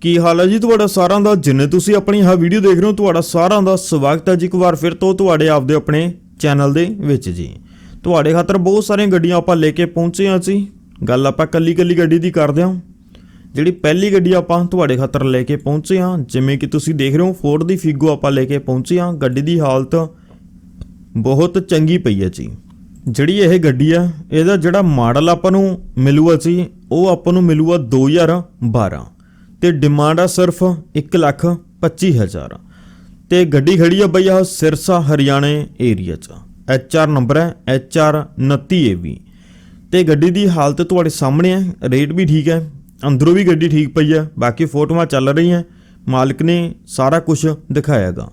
ਕੀ ਹਾਲ ਹੈ ਜੀ ਤੁਹਾਡਾ ਸਾਰਿਆਂ ਦਾ? ਜਿੰਨੇ ਤੁਸੀਂ ਆਪਣੀ ਆਹ ਵੀਡੀਓ ਦੇਖ ਰਹੇ ਹੋ, ਤੁਹਾਡਾ ਸਾਰਿਆਂ ਦਾ ਸਵਾਗਤ ਹੈ ਜੀ ਇੱਕ ਵਾਰ ਫਿਰ ਤੋਂ ਤੁਹਾਡੇ ਆਪਦੇ ਆਪਣੇ ਚੈਨਲ ਦੇ ਵਿੱਚ ਜੀ। ਤੁਹਾਡੇ ਖਾਤਰ ਬਹੁਤ ਸਾਰੀਆਂ ਗੱਡੀਆਂ ਆਪਾਂ ਲੈ ਕੇ ਪਹੁੰਚੇ ਹਾਂ ਜੀ। ਗੱਲ ਆਪਾਂ ਕੱਲੀ ਕੱਲੀ ਗੱਡੀ ਦੀ ਕਰਦੇ ਹਾਂ। ਜਿਹੜੀ ਪਹਿਲੀ ਗੱਡੀ ਆਪਾਂ ਤੁਹਾਡੇ ਖਾਤਰ ਲੈ ਕੇ ਪਹੁੰਚੇ ਹਾਂ, ਜਿਵੇਂ ਕਿ ਤੁਸੀਂ ਦੇਖ ਰਹੇ ਹੋ ਫੋਰਡ ਦੀ ਫਿਗੋ ਆਪਾਂ ਲੈ ਕੇ ਪਹੁੰਚੇ ਹਾਂ। ਗੱਡੀ ਦੀ ਹਾਲਤ ਬਹੁਤ ਚੰਗੀ ਪਈ ਹੈ ਜੀ। ਜਿਹੜੀ ਇਹ ਗੱਡੀ ਆ, ਇਹਦਾ ਜਿਹੜਾ ਮਾਡਲ ਆਪਾਂ ਨੂੰ ਮਿਲੂਗਾ ਜੀ, ਉਹ ਆਪਾਂ ਨੂੰ ਮਿਲੂਗਾ 2012 ਤੇ ਡਿਮਾਂਡ ਆ ਸਿਰਫ 125000 ਤੇ ਗੱਡੀ ਖੜੀ ਆ ਬਈ ਆ ਸਿਰਸਾ ਹਰਿਆਣੇ ਏਰੀਆ 'ਚ। HR ਨੰਬਰ ਹੈ HR 29AV ਤੇ ਗੱਡੀ ਦੀ ਹਾਲਤ ਤੁਹਾਡੇ ਸਾਹਮਣੇ ਹੈ, ਰੇਟ ਵੀ ਠੀਕ ਹੈ, ਅੰਦਰੋਂ ਵੀ ਗੱਡੀ ਠੀਕ ਪਈ ਹੈ, ਬਾਕੀ ਫੋਟੋਆਂ ਚੱਲ ਰਹੀਆਂ, ਮਾਲਕ ਨੇ ਸਾਰਾ ਕੁਝ ਦਿਖਾਇਆਗਾ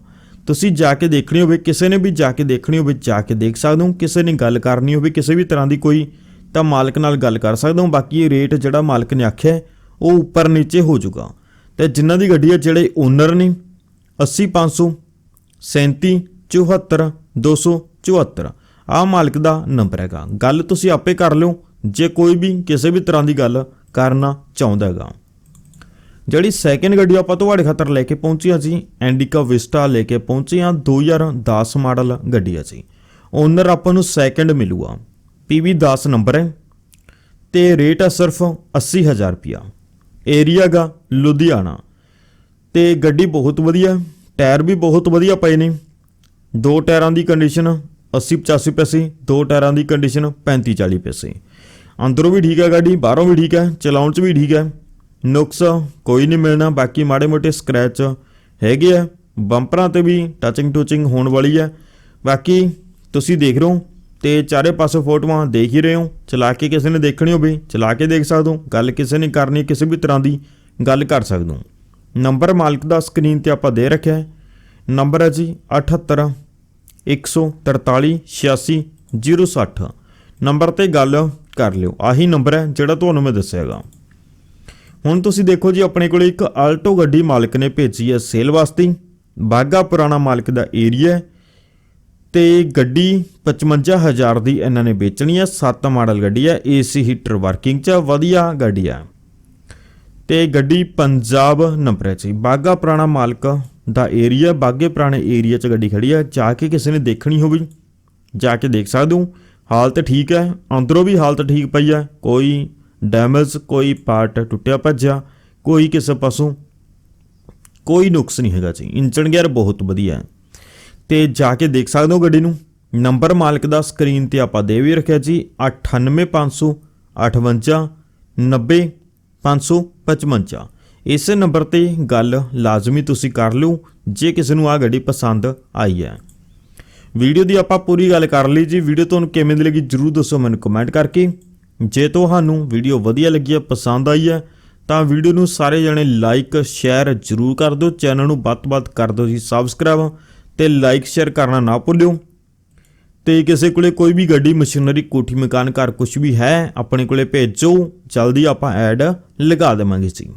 ਤੁਸੀਂ ਜਾ ਕੇ ਦੇਖਣੀ ਹੋਵੇ, ਕਿਸੇ ਨੇ ਵੀ ਜਾ ਕੇ ਦੇਖਣੀ ਹੋਵੇ, ਜਾ ਕੇ ਦੇਖ ਸਕਦੇ ਹੋ, ਕਿਸੇ ਨੇ ਗੱਲ ਕਰਨੀ ਹੋਵੇ, ਕਿਸੇ ਵੀ ਤਰ੍ਹਾਂ ਦੀ ਕੋਈ, ਤਾਂ ਮਾਲਕ ਨਾਲ ਗੱਲ ਕਰ ਸਕਦੇ ਹੋ, ਬਾਕੀ ਇਹ ਰੇਟ ਜਿਹੜਾ ਮਾਲਕ ਨੇ ਆਖਿਆ ਉਹ ਉੱਪਰ ਨੀਚੇ ਹੋ ਜਾਊਗਾ ਤੇ ਜਿਨ੍ਹਾਂ ਦੀ ਗੱਡੀ ਹੈ ਜਿਹੜੇ ਓਨਰ ਨੇ 80500 37 74 274 ਆ ਮਾਲਕ ਦਾ ਨੰਬਰ ਹੈਗਾ। ਗੱਲ ਤੁਸੀਂ ਆਪੇ ਕਰ ਲਿਓ, ਜੇ ਕੋਈ ਵੀ ਕਿਸੇ ਵੀ ਤਰ੍ਹਾਂ ਦੀ ਗੱਲ ਕਰਨਾ ਚਾਹੁੰਦਾ ਹੈਗਾ। ਜਿਹੜੀ ਸੈਕਿੰਡ ਗੱਡੀ ਆਪਾਂ ਤੁਹਾਡੇ ਖਾਤਰ ਲੈ ਕੇ ਪਹੁੰਚੇ ਹਾਂ ਜੀ ਐਂਡਿਕਾ ਵਿਸਟਾ ਲੈ ਕੇ ਪਹੁੰਚੇ ਹਾਂ 2010 ਮਾਡਲ ਗੱਡੀ ਹੈ ਜੀ। ਓਨਰ ਆਪਾਂ ਨੂੰ ਸੈਕਿੰਡ ਮਿਲੂਗਾ। PV 10 ਨੰਬਰ ਹੈ। ਤੇ ਰੇਟ ਆ ਸਿਰਫ 80000 ਰੁਪਿਆ ਏਰੀਆ ਗਾ, ਲੁਧਿਆਣਾ। ਤੇ ਗੱਡੀ ਬਹੁਤ ਵਧੀਆ, ਟਾਇਰ ਵੀ ਬਹੁਤ ਵਧੀਆ ਪਏ ਨੇ। ਦੋ ਟਾਇਰਾਂ ਦੀ ਕੰਡੀਸ਼ਨ 80 85 ਪੈਸੇ, ਦੋ ਟਾਇਰਾਂ ਦੀ ਕੰਡੀਸ਼ਨ 35 40 ਪੈਸੇ। ਅੰਦਰੋਂ ਵੀ ਠੀਕ ਹੈ ਗੱਡੀ, ਬਾਹਰੋਂ ਵੀ ਠੀਕ ਹੈ, ਚਲਾਉਣ 'ਚ ਵੀ ਠੀਕ ਹੈ। ਨੁਕਸ ਕੋਈ ਨਹੀਂ ਮਿਲਣਾ, ਬਾਕੀ ਮਾੜੇ ਮੋਟੇ ਸਕ੍ਰੈਚ ਹੈਗੇ ਆ। ਬੰਪਰਾਂ ਤੇ ਵੀ ਟਚਿੰਗ ਟੂਚਿੰਗ ਹੋਣ ਵਾਲੀ ਹੈ। ਬਾਕੀ ਤੁਸੀਂ ਦੇਖ ਰਹੇ ਹੋ ਤੇ ਚਾਰੇ ਪਾਸੇ ਫੋਟੋਆਂ ਦੇਖ ਹੀ ਰਹੇ ਹੋ। ਚਲਾ ਕੇ ਕਿਸੇ ਨੇ ਦੇਖਣੀ ਹੋਵੇ, ਚਲਾ ਕੇ ਦੇਖ ਸਕਦੇ ਹੋ। ਗੱਲ ਕਿਸੇ ਨੇ ਕਰਨੀ, ਕਿਸੇ ਵੀ ਤਰ੍ਹਾਂ ਦੀ ਗੱਲ ਕਰ ਸਕਦੇ ਹੋ। ਨੰਬਰ ਮਾਲਕ ਦਾ ਸਕਰੀਨ ਤੇ ਆਪਾਂ ਦੇ ਰੱਖਿਆ ਹੈ। ਨੰਬਰ ਹੈ ਜੀ 78 143 86 060 ਨੰਬਰ ਤੇ ਗੱਲ ਕਰ ਲਿਓ। ਆਹੀ ਨੰਬਰ ਹੈ ਜਿਹੜਾ ਤੁਹਾਨੂੰ ਮੈਂ ਦੱਸਿਆਗਾ ਹੁਣ ਤੁਸੀਂ ਦੇਖੋ ਜੀ, ਆਪਣੇ ਕੋਲ ਇੱਕ ਆਲਟੋ ਗੱਡੀ ਮਾਲਕ ਨੇ ਭੇਜੀ ਹੈ ਸੇਲ ਵਾਸਤੇ। ਬਾਗਾ ਪੁਰਾਣਾ ਮਾਲਕ ਦਾ ਏਰੀਆ ਹੈ। ਤੇ ਗੱਡੀ 55000 ਦੀ ਇਹਨਾਂ ਨੇ ਵੇਚਣੀ ਹੈ 7 ਮਾਡਲ ਗੱਡੀ ਹੈ ਏਸੀ ਹੀਟਰ ਵਰਕਿੰਗ ਚ ਵਧੀਆ ਗੱਡੀ ਹੈ ਤੇ ਗੱਡੀ ਪੰਜਾਬ ਨੰਬਰ ਹੈ ਜੀ। ਬਾਗਾ ਪੁਰਾਣਾ ਮਾਲਕ ਦਾ ਏਰੀਆ ਬਾਗੇ ਪੁਰਾਣੇ ਏਰੀਆ ਚ ਗੱਡੀ ਖੜੀ ਹੈ ਜਾ ਕੇ ਕਿਸੇ ਨੇ ਦੇਖਣੀ ਹੋਵੇ ਜਾ। ਕੇ ਦੇਖ ਸਕਦੇ ਹੋ। ਹਾਲਤ ਠੀਕ ਹੈ। ਅੰਦਰੋਂ ਵੀ ਹਾਲਤ ਠੀਕ ਪਈ ਹੈ ਕੋਈ ਡੈਮੇਜ ਕੋਈ ਪਾਰਟ ਟੁੱਟਿਆ ਭੱਜਿਆ। ਕੋਈ ਕਿਸੇ ਪਾਸੋਂ ਕੋਈ ਨੁਕਸ ਨਹੀਂ ਹੈਗਾ ਜੀ। ਇੰਜਨ ਗੇਅਰ ਬਹੁਤ ਵਧੀਆ ਹੈ। ਤੇ ਜਾ ਕੇ ਦੇਖ ਸਕਦੇ ਹੋ ਗੱਡੀ ਨੂੰ। ਨੰਬਰ ਮਾਲਕ ਦਾ ਸਕਰੀਨ ਤੇ ਆਪਾਂ ਦੇ ਵੀ ਰੱਖਿਆ ਜੀ 98500 58 90 555 ਇਸੇ ਨੰਬਰ ਤੇ ਗੱਲ ਲਾਜ਼ਮੀ ਤੁਸੀਂ ਕਰ ਲਿਓ, ਜੇ ਕਿਸੇ ਨੂੰ ਆ ਗੱਡੀ ਪਸੰਦ ਆਈ ਹੈ। ਵੀਡੀਓ ਦੀ ਆਪਾਂ ਪੂਰੀ ਗੱਲ ਕਰ ਲਈ ਜੀ। ਵੀਡੀਓ ਤੁਹਾਨੂੰ ਕਿਵੇਂ ਦੀ ਲੱਗੀ ਜਰੂਰ ਦੱਸੋ ਮੈਨੂੰ ਕਮੈਂਟ ਕਰਕੇ। ਜੇ ਤੁਹਾਨੂੰ ਵੀਡੀਓ ਵਧੀਆ ਲੱਗੀ ਹੈ, ਪਸੰਦ ਆਈ ਹੈ, ਤਾਂ ਵੀਡੀਓ ਨੂੰ ਸਾਰੇ ਜਣੇ ਲਾਈਕ ਸ਼ੇਅਰ ਜਰੂਰ ਕਰ ਦਿਓ। ਚੈਨਲ ਨੂੰ ਵੱਧ ਤੋਂ ਵੱਧ ਕਰ ਦਿਓ ਜੀ। ਸਬਸਕ੍ਰਾਈਬ ਤੇ ਲਾਈਕ ਸ਼ੇਅਰ ਕਰਨਾ ਨਾ ਭੁੱਲਿਓ। ਤੇ ਕਿਸੇ ਕੋਲੇ ਕੋਈ ਵੀ ਗੱਡੀ ਮਸ਼ੀਨਰੀ ਕੋਠੀ, ਮਕਾਨ, ਘਰ ਕੁਝ ਵੀ ਹੈ, ਆਪਣੇ ਕੋਲੇ ਭੇਜੋ। ਜਲਦੀ ਆਪਾਂ ਐਡ ਲਗਾ ਦੇਵਾਂਗੇ ਜੀ।